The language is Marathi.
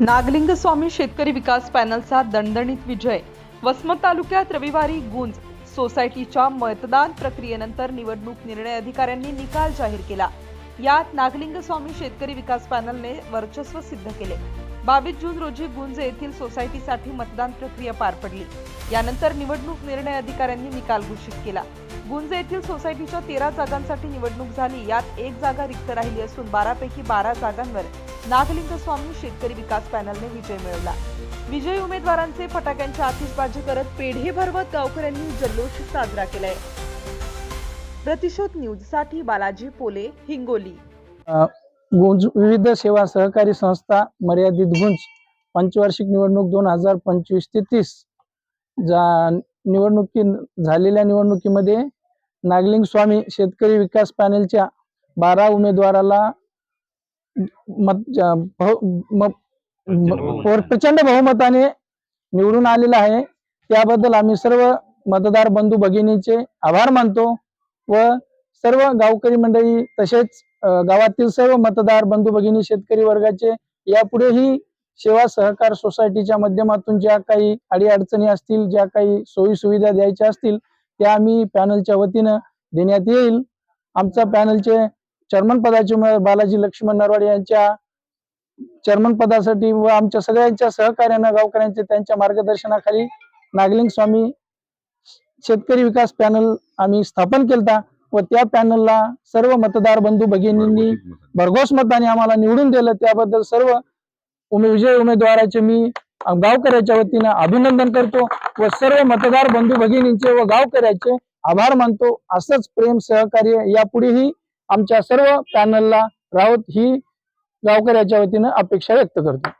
नागलिंग स्वामी शेतकरी विकास पॅनलचा दणदणीत विजय. वसमत तालुक्यात रविवारी गुंज. सोसायटीच्या मतदान प्रक्रियेनंतर निवडणूक निर्णय अधिकाऱ्यांनी निकाल जाहीर केला. यात नागलिंग स्वामी शेतकरी विकास पॅनलने वर्चस्व सिद्ध केले. बावीस जून रोजी गुंज येथील सोसायटीसाठी मतदान प्रक्रिया पार पडली. यानंतर निवडणूक निर्णय अधिकाऱ्यांनी निकाल घोषित केला. गुंज येथील सोसायटीच्या तेरा जागांसाठी निवडणूक झाली. यात एक जागा रिक्त राहिली असून बारापैकी बारा जागांवर नागलिंग स्वामी शेतकरी विकास पॅनलने विजय मिळवला. विजयी उमेदवारांचे फटाक्यांची आतिषबाजी करत पेढे भरवत गावकऱ्यांनी जल्लोष साजरा केलाय. प्रतिशोध न्यूजसाठी बालाजी पोले हिंगोली. गुंज विविध सेवा सहकारी संस्था मर्यादित गुंज पंचवार्षिक निवडणूक दोन हजार पंचवीस ते तीस जा निवडणुकी झालेल्या निवडणुकीमध्ये नागलिंग स्वामी शेतकरी विकास पॅनेलच्या बारा उमेदवाराला प्रचंड बहुमताने निवडून आलेला आहे. त्याबद्दल आम्ही सर्व मतदार बंधू भगिनीचे आभार मानतो व सर्व गावकरी मंडळी तसेच गावातील सर्व मतदार बंधू भगिनी शेतकरी वर्गाचे यापुढेही सेवा सहकार सोसायटीच्या माध्यमातून ज्या काही अडीअडचणी असतील ज्या काही सोयी सुविधा द्यायच्या असतील त्या आम्ही पॅनलच्या वतीनं देण्यात येईल. आमच्या पॅनलचे चेअरमन पदाचे बालाजी लक्ष्मण नरवाडे यांच्या चेअरमन पदासाठी व आमच्या सगळ्यांच्या सहकार्यानं गावकऱ्यांच्या त्यांच्या मार्गदर्शनाखाली नागलिंग स्वामी शेतकरी विकास पॅनल आम्ही स्थापन केलता व त्या पॅनलला सर्व मतदार बंधू भगिनींनी भरघोस मताने आम्हाला निवडून दिलं. त्याबद्दल सर्व उमे विजय उमेदवाराचे मी गावकऱ्याच्या वतीनं अभिनंदन करतो व सर्व मतदार बंधू भगिनींचे व गावकऱ्याचे आभार मानतो. असंच प्रेम सहकार्य यापुढेही आमच्या सर्व पॅनलला राहत ही गावकऱ्याच्या वतीनं अपेक्षा व्यक्त करतो.